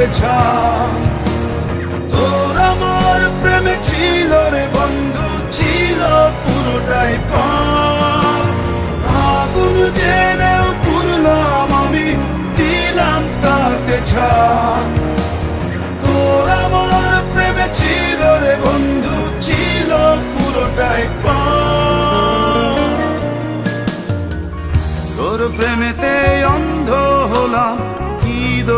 তাতে ছাপ তোর আমার প্রেমে ছিল রে বন্ধু, ছিল পুরোটাই আগুন জেনেও পুরলাম আমি, দিলাম তাতে ছাপ। তোর আমার প্রেমে ছিল বন্ধু, ছিল পুরোটাই পাপ। তোর প্রেমেতে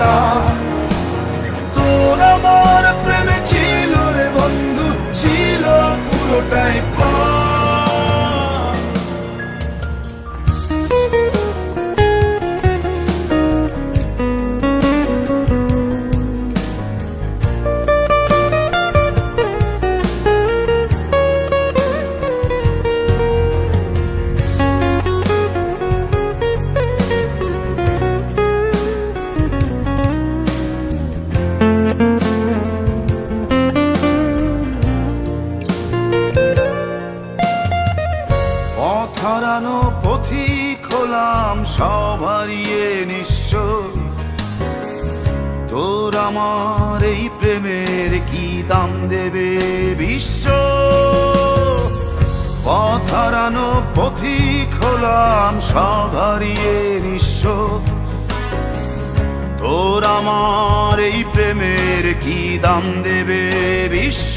있다 হারানো পথিক হলাম সব নিঃস্ব তোর আমার এই প্রেমের কি দাম দেবে বিশ্ব? পথ হারানো পথিক হলাম নিঃস্ব তোর আমার এই প্রেমের কি দাম দেবে বিশ্ব?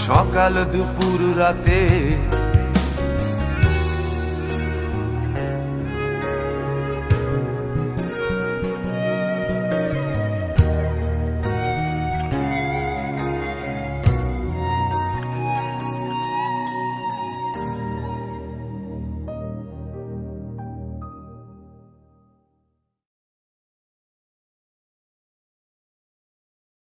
সকাল দুপুর রাতে